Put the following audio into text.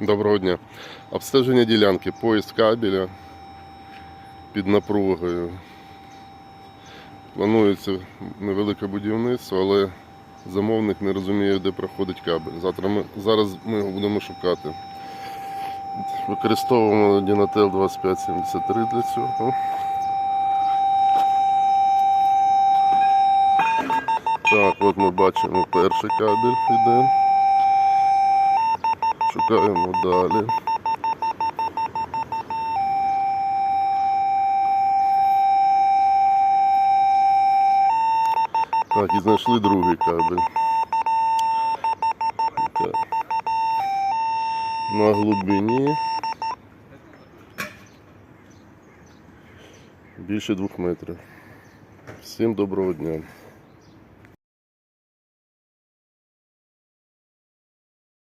Доброго дня. Обстеження ділянки, поїзд кабеля під напругою. Планується невелике будівництво, але замовник не розуміє, де проходить кабель. Завтра ми, зараз ми його будемо шукати. Використовуємо Dynatel 2573 для цього. Так, от ми бачимо перший кабель йде. Шукаємо далі. Так, і знайшли другий кабель. Так. На глибині більше двох метрів. Всім доброго дня.